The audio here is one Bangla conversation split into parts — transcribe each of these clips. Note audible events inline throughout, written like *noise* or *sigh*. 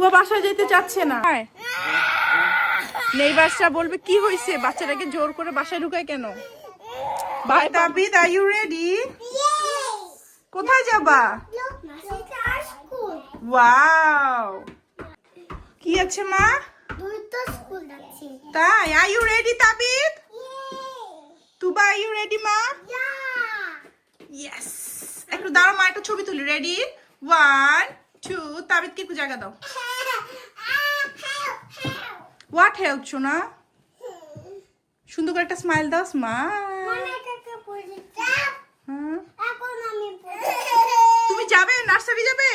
তুবা বাসায় যেতে চাচ্ছে না। নেইবারসরা বলবে কি হয়েছে বাচ্চাটাকে জোর করে বাসায় ঢুকায় কেন? Bye Tabid are you ready কোথায় যাবা? ওয়াও কি আছে মা? তাই are you ready Tabid? Tuba are you ready মা? ইয়েস একটু দাঁড়াও মা একটা ছবি তুলি রেডি ওয়ান টু তাবিদকে একটু জায়গা দাও। হোয়াট হেল্প শোনা সুন্দর করে একটা স্মাইল দাও স্মাইল তুমি যাবে? নার্সারি যাবে?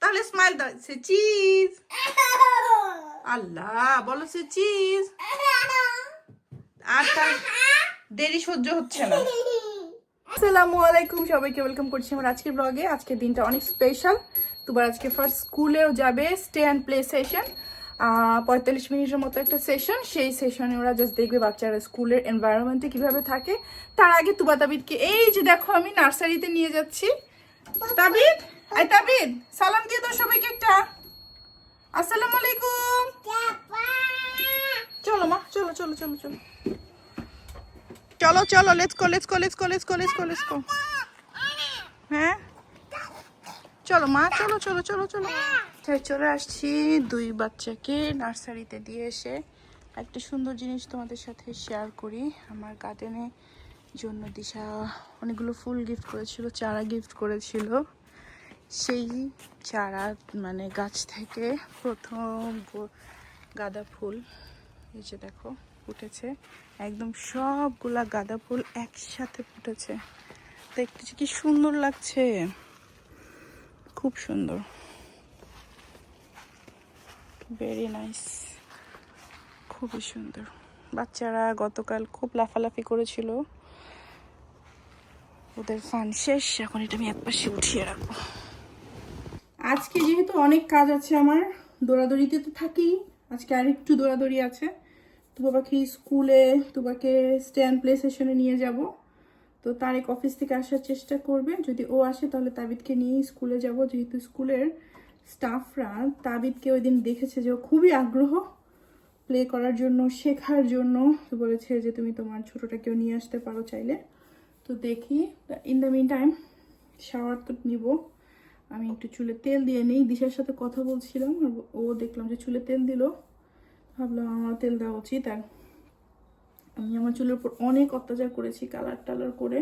তাহলে স্মাইল দাও, সে চিজ আল্লাহ, বলো সে চিজ আর তার দেরি সহ্য হচ্ছে না। আসসালামু আলাইকুম সবাইকে ওয়েলকাম করছি আমার আজকের ব্লগে আজকের দিনটা অনেক স্পেশাল তোমার আজকে ফার্স্ট স্কুলেও যাবে স্টে অ্যান্ড প্লে সেশন পঁয়তাল্লিশ মিনিটের মতো একটা সেশন সেই সেশনে ওরা জাস্ট দেখবে বাচ্চারা স্কুলের এনভায়রনমেন্টে কীভাবে থাকে। তার আগে তুবা তাবিদকে এই যে দেখো আমি নার্সারিতে নিয়ে যাচ্ছি। তাবিদ আই তাবিদ সালাম দিয়ে দাও সবাইকে একটা। আসসালামু আলাইকুম। চলো মা চলো চলো চলো চলো। চলো চলো let's go let's go let's go let's go let's go let's go হ্যাঁ? চলো মা চলো চলো চলো চলো। তাই চলে আসছি। দুই বাচ্চাকে নার্সারিতে দিয়ে এসে একটা সুন্দর জিনিস তোমাদের সাথে শেয়ার করি। আমার গার্ডেনে জন্য দিশা অনেকগুলো ফুল গিফট করেছিল, চারা গিফট করেছিল। সেই চারা মানে গাছ থেকে প্রথম গাঁদা ফুল, এই যে দেখো, ফুটেছে। একদম সবগুলা গাঁদা ফুল একসাথে ফুটেছে। দেখতেছি কি সুন্দর লাগছে। খুব সুন্দর। ভেরি নাইস খুবই সুন্দর। বাচ্চারা গতকাল খুব লাফালাফি করেছিল। ওদের ফান শেষ। এখন এটা আমি একপাশে উঠিয়ে রাখব। আজকে যেহেতু অনেক কাজ আছে আমার, দৌড়াদৌড়িতে তো থাকি। আজকে আরেকটু দৌড়াদৌড়ি আছে। তো বাবাকে স্কুলে তোমাকে স্ট্যান্ড প্লে সেশনে নিয়ে যাব। তো তারেক অফিস থেকে আসার চেষ্টা করবে। যদি ও আসে তাহলে তাবিদকে নিয়ে স্কুলে যাব। যেহেতু স্কুলের স্টাফরা তাবিদকে ওই দিন দেখেছে যে ও খুবই আগ্রহ প্লে করার জন্য, শেখার জন্য। বলেছে যে তুমি তোমার ছোটোটাকেও নিয়ে আসতে পারো চাইলে। তো দেখি in the meantime shower তো নিব। আমি একটু চুলে তেল দিয়ে নিই, দিশার সাথে কথা বলছিলাম ও দেখলাম যে চুলে তেল দিল। ভাবলাম আমার তেল দেওয়া উচিত, আর আমি আমার চুলের উপর অনেক অত্যাচার করেছি কালার টালার করে।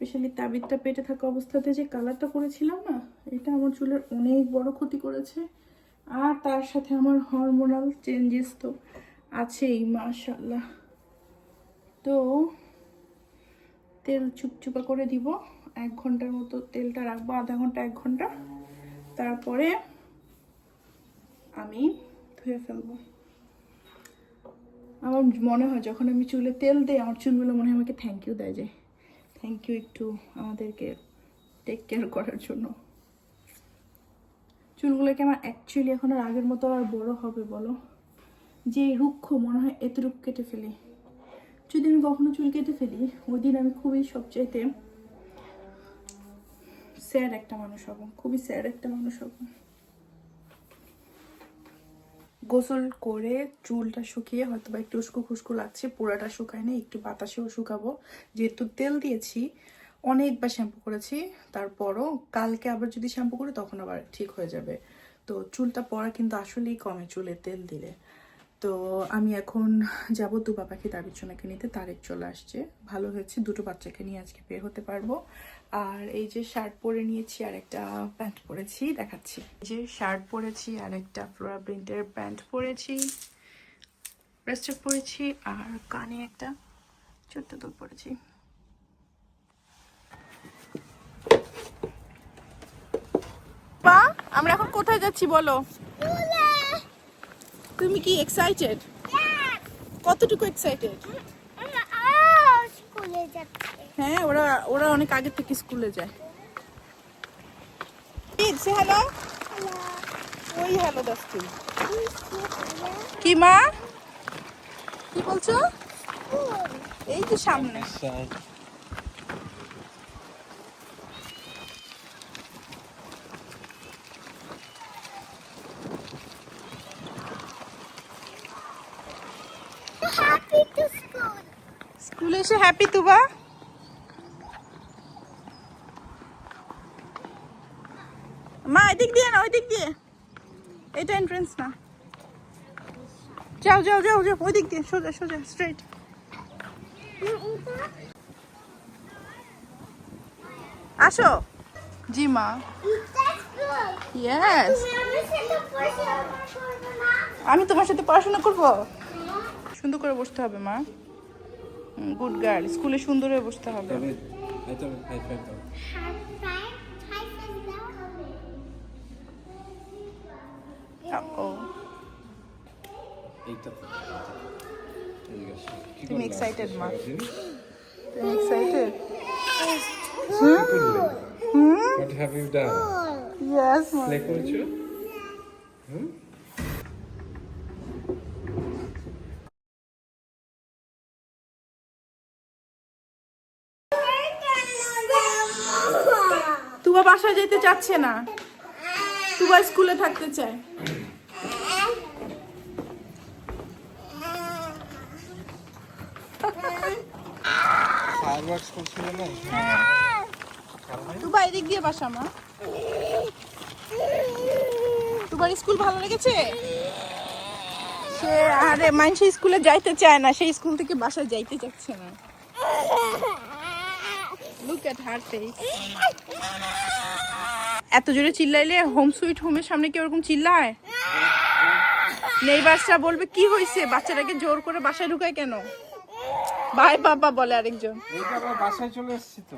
স্পেশালি তাবিদটা পেটে থাকা অবস্থাতে যে কালারটা করেছিলাম না, এটা আমার চুলের অনেক বড় ক্ষতি করেছে। আর তার সাথে আমার হরমোনাল চেঞ্জেস তো আছেই মাশাল্লাহ তো তেল চুপচুপা করে দিব, এক ঘণ্টার মতো তেলটা রাখব, আধা ঘণ্টা, এক ঘণ্টা। তারপরে আমি ধুয়ে ফেলব। আমার মনে হয় যখন আমি চুলে তেল দিই, আমার চুলগুলো মনে হয় আমাকে থ্যাংক ইউ দেয় যায় থ্যাংক ইউ একটু আমাদেরকে টেক কেয়ার করার জন্য। চুলগুলোকে আমার অ্যাকচুয়ালি এখন আর আগের মতো আর বড় হবে, বলো? যে রুক্ষ, মনে হয় এতটুক কেটে ফেলি। যদি আমি কখনো চুল কেটে ফেলি ওই দিন আমি খুবই সবচাইতে স্যাড একটা মানুষ হব, খুবই স্যাড একটা মানুষ হব। গোসল করে চুলটা শুকিয়ে হয়তো বা একটু উস্কো খুস্কো লাগছে পুরাটা শুকায় না একটু বাতাসেও শুকাবো। যেহেতু তেল দিয়েছি, অনেকবার শ্যাম্পু করেছি, তারপরও কালকে আবার যদি শ্যাম্পু করি তখন আবার ঠিক হয়ে যাবে। তো চুলটা পড়া কিন্তু আসলেই কমে চুলে তেল দিলে। তো আমি এখন যাব দু বাবাকে তাবির জোনাকে নিতে তারেক চলে আসছে। ভালো হয়েছে, দুটো বাচ্চাকে নিয়ে আজকে বের হতে পারব। আর এই যে শার্ট পরে নিয়েছি, আর একটা প্যান্ট পরেছি, দেখাচ্ছি। এই যে শার্ট পরেছি, আর একটা ফ্লোরা প্রিন্টের প্যান্ট পরেছি ব্রেস্টেপ পরেছি, আর কানে একটা ছোট্ট দুল পরেছি। পা আমরা এখন কোথায় যাচ্ছি বলো? তুমি কি এক্সাইটেড কতটুকু এক্সাইটেড হ্যাঁ ওরা ওরা অনেক আগে থেকে স্কুলে যায়। সে হ্যালো ওই হ্যালো দাস্তি কি মা? কি বলছো? এই যে সামনে। স্কুলে এসে হ্যাপি তুবা মা এদিক দিয়ে না ওই দিক দিয়ে। এটা এন্ট্রেন্স না। যাও যাও যাও যাও ওই দিক দিয়ে, সোজা সোজা স্ট্রেট আসো। জি মা। ইয়েস? আমি তোমার সাথে পড়াশোনা করব? সুন্দর করে বসতে হবে মা। গুড গার্ল স্কুলে সুন্দর হয়ে বসতে হবে। তুমি মা? Excited What have you done? Yes মা। Play করেছ? হুম? তুবা চাচ্ছে না। তুবা স্কুলে থাকতে চায়? তুবা এদিক দিয়ে বাসা মা। স্কুল ভালো লেগেছে? সে আরে মানুষ স্কুলে যাইতে চায় না সেই স্কুল থেকে বাসায় যাইতে চাচ্ছে না। লুক এট হার ফেস এত জোরে চিল্লাইলে হোম সুইট হোমের সামনে কি ওরকম চিল্লায়? নেইবারসরা বলবে কি হয়েছে বাচ্চাটাকে জোর করে বাসায় ঢুকায় কেন? ভাই বাবা বলে আরেকজন। বাসায় চলে এসেছি তো।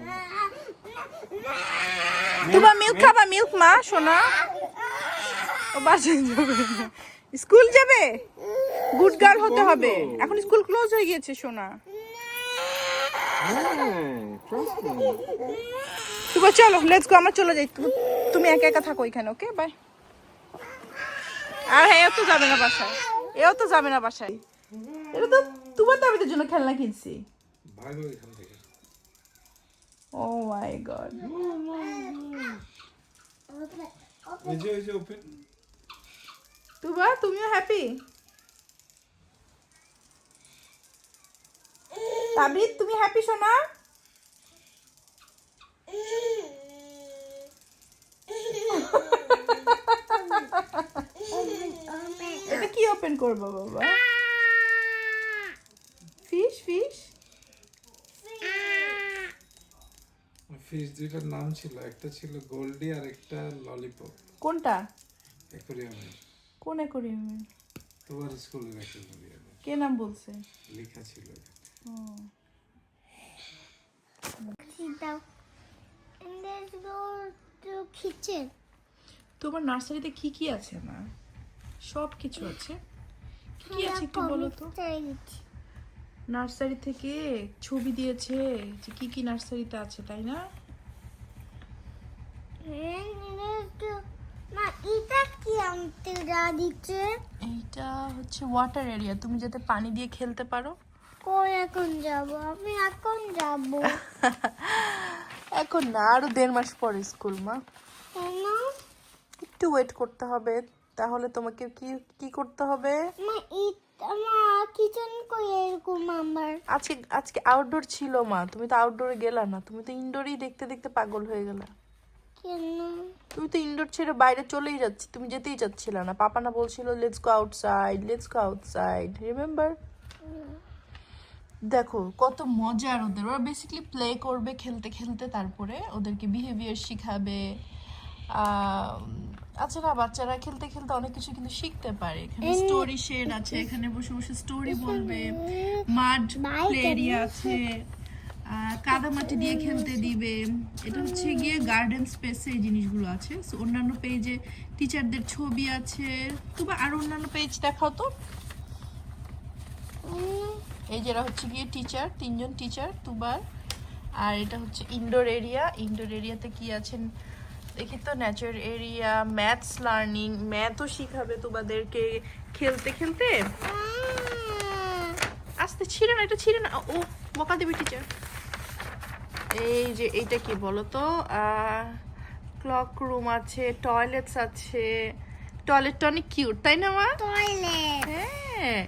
তুবা মিল্ক খাবা মিল্ক মা সোনা। ও বাসায় যাবে স্কুল যাবে? গুড গার্ল হতে হবে। এখন স্কুল ক্লোজ হয়ে গিয়েছে সোনা। তুবা চলো লেটস গো আমরা চলে যাই। তুমি একা একা থাকো এখানে ওকে বাই আর হ্যাঁ তো যাবে না বাসায়। এও তো যাবে না বাসায়। এটা তো তোমার দাবিদের জন্য খেলনা কিনছি। ও মাই গড তুবা, তুমিও হ্যাপি তাবিদ তুমি হ্যাপি সোনা? এটা কি ওপেন করব বাবা? ফিশ ফিশ ফিশ দুইটার নাম ছিল একটা ছিল গোল্ডি আর একটা ললিপপ কোনটা? অ্যাকোরিয়ামে কোন অ্যাকোরিয়ামে তোমার স্কুলের অ্যাকোরিয়ামে কে নাম বলছে? লেখা ছিল Sit down. Kitchen. তোমার নার্সারিতে কি কি আছে মা? সব কিছু আছে। কি কি আছে একটু বলো তো? নার্সারি থেকে ছবি দিয়েছে যে কি কি নার্সারিতে আছে তাই না? এটা কি আনতে যা দিচ্ছে? এইটা হচ্ছে ওয়াটার এরিয়া তুমি যাতে পানি দিয়ে খেলতে পারো। কই এখন যাব? আমি এখন যাব। *laughs* এখন না আরও দেড় মাস পরে স্কুল মা। একটু ওয়েট করতে হবে তাহলে তোমাকে কি কি করতে হবে? আজকে আজকে আউটডোর ছিল মা। তুমি তো আউটডোরে গেলা না তুমি তো ইনডোরেই দেখতে দেখতে পাগল হয়ে গেলা। তুমি তো ইনডোর ছেড়ে বাইরে চলেই যাচ্ছি তুমি যেতেই যাচ্ছিল না। পাপা না বলছিল let's go outside let's go outside remember দেখো কত মজার ওদের। ওরা বেসিক্যালি প্লে করবে খেলতে খেলতে তারপরে ওদেরকে বিহেভিয়ার শিখাবে। আচ্ছা না বাচ্চারা খেলতে খেলতে অনেক কিছু কিন্তু শিখতে পারে। এখানে স্টোরি শেড আছে এখানে বসে বসে স্টোরি বলবে। মাড প্লে এরিয়া আছে। কাদামাটি দিয়ে খেলতে দিবে। এটা হচ্ছে গিয়ে গার্ডেন স্পেসে এই জিনিসগুলো আছে। অন্যান্য পেজে টিচারদের ছবি আছে। তোমার আর অন্যান্য পেজ দেখাও তো। এই যেটা হচ্ছে গিয়ে টিচার তিনজন টিচার তুবার আর এটা হচ্ছে ইনডোর এরিয়া ইনডোর এরিয়াতে কি আছেন? দেখি তো নেচার এরিয়া ম্যাথস লার্নিং ম্যাথও শিখাবে তোমাদেরকে। খেলতে খেলতে? আস্তে ছিঁড়ে না এটা ছিঁড়ে না। ও বকা দেবে টিচার এই যে এইটা কি বলো তো ক্লক রুম আছে টয়লেটস আছে। টয়লেটটা অনেক কিউট তাই না মা? Toilet হ্যাঁ।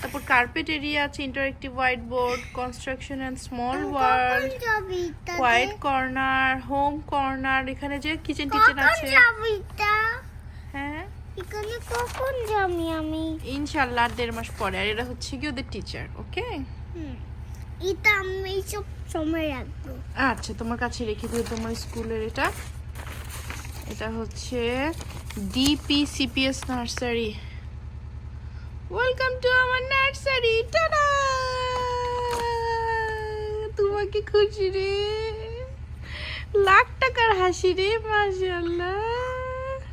তারপর কার্পেট এরিয়া আছে interactive white board construction and small world white corner home corner এখানে যে কিচেন টিচেন আছে। হ্যাঁ? এখানে কখন যাবি আমি? ইনশাল্লাহ দেড় মাস পরে আর এরা হচ্ছে কি ওদের টিচার ওকে। এটা আমি সব সময় রাখব। আচ্ছা তোমার কাছে রেখে দিও তোমার স্কুলের এটা। এটা হচ্ছে DP CPS nursery welcome to আমার নার্সারি টাটা তোমাকে খুশি রে। লাখ টাকার হাসি রে মাশাআল্লাহ।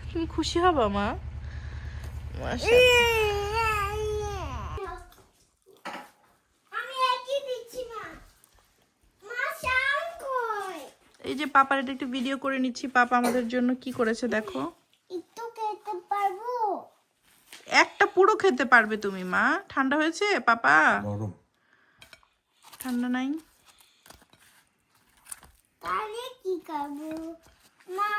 তুমি খুশি হবা মা? এই যে পাপার এটা একটু ভিডিও করে নিচ্ছি। পাপা আমাদের জন্য কি করেছে দেখো। একটু খেতে পারব? পুরো খেতে পারবে তুমি মা। ঠান্ডা হয়েছে পাপা? গরম। ঠান্ডা নাই? তাহলে কি খাব? মা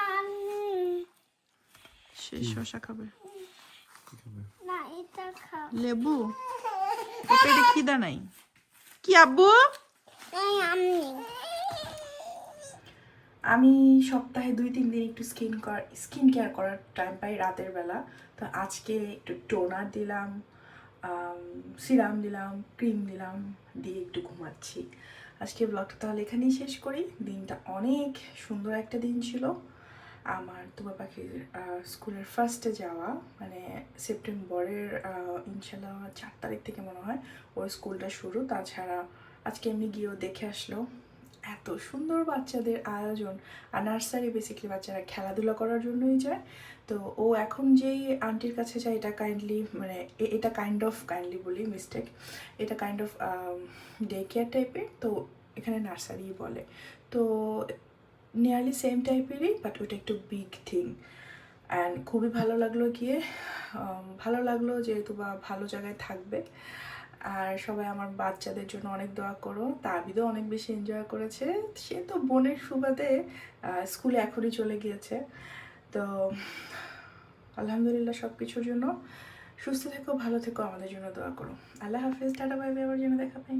সে শশা খাবে। না এটা খাও লেবু? পেটে খিদা নাই? কি আব্বু? আমি আমি সপ্তাহে দুই, তিন দিন একটু স্কিন স্কিন কেয়ার করার টাইম পাই রাতের বেলা। তো আজকে একটু টোনার দিলাম সিরাম দিলাম ক্রিম দিলাম, দিয়ে একটু ঘুমাচ্ছি। আজকে ব্লগটা তাহলে এখানেই শেষ করি। দিনটা অনেক সুন্দর একটা দিন ছিল। আমার তোমার পাখির স্কুলের ফার্স্টে যাওয়া মানে সেপ্টেম্বরের ইনশাল্লাহ চার তারিখ থেকে মনে হয়, ওর স্কুলটা শুরু। তাছাড়া আজকে এমনি গিয়েও দেখে আসলো। এত সুন্দর বাচ্চাদের আয়োজন। আর নার্সারি বেসিক্যালি বাচ্চারা খেলাধুলা করার জন্যই যায়। তো ও এখন যেই আন্টির কাছে যায়, এটা কাইন্ডলি মানে এটা কাইন্ড অফ কাইন্ডলি বলি মিস্টেক এটা কাইন্ড অফ ডে কেয়ার টাইপের তো এখানে নার্সারি বলে। তো নিয়ারলি সেম টাইপেরই বাট ওটা একটু বিগ থিং অ্যান্ড খুবই ভালো লাগল গিয়ে ভালো লাগল যেহেতু বা ভালো জায়গায় থাকবে। আর সবাই আমার বাচ্চাদের জন্য অনেক দোয়া করো। তাবিদও অনেক বেশি এনজয় করেছে। সে তো বোনের সুবাদে স্কুলে এখনই চলে গিয়েছে। তো আলহামদুলিল্লাহ সব কিছুর জন্য সুস্থ থেকো, ভালো থেকো, আমাদের জন্য দোয়া করো। আল্লাহ হাফেজ, টাটা বাইবে বাই আবার জন্য দেখা পাই